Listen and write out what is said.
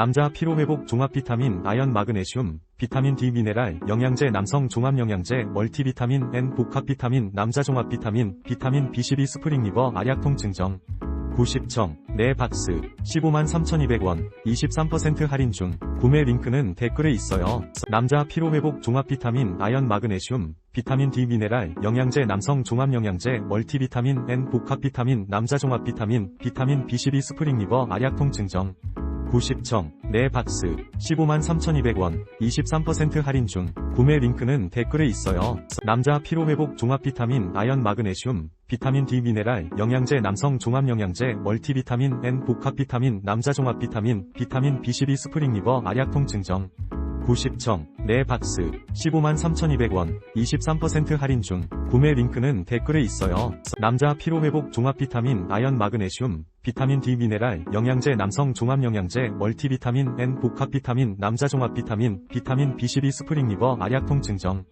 남자 피로회복 종합 비타민 아연 마그네슘, 비타민 D 미네랄, 영양제 남성 종합 영양제, 멀티비타민 N 복합 비타민 남자 종합 비타민, 비타민 B12 스프링 리버 알약 통 증 정. 90청, 네 박스, 15만 3,200원, 23% 할인 중, 구매 링크는 댓글에 있어요. 남자 피로회복 종합 비타민 아연 마그네슘, 비타민 D 미네랄, 영양제 남성 종합 영양제, 멀티비타민 N 복합 비타민 남자 종합 비타민, 비타민 B12 스프링 리버 알약 통 증 정. 90청, 네 박스, 15만 3,200원, 23% 할인 중, 구매 링크는 댓글에 있어요. 남자 피로회복 종합 비타민 아연 마그네슘, 비타민 D 미네랄, 영양제 남성 종합 영양제, 멀티비타민 N 복합 비타민 남자 종합 비타민, 비타민 B12 스프링 리버 알약 통 증 정. 90청, 네 박스, 15만 3,200원, 23% 할인 중, 구매 링크는 댓글에 있어요. 남자 피로회복 종합 비타민 아연 마그네슘, 비타민 D 미네랄, 영양제 남성 종합 영양제, 멀티비타민 N 복합 비타민 남자 종합 비타민, 비타민 B12 스프링 리버 알약 통 증 정.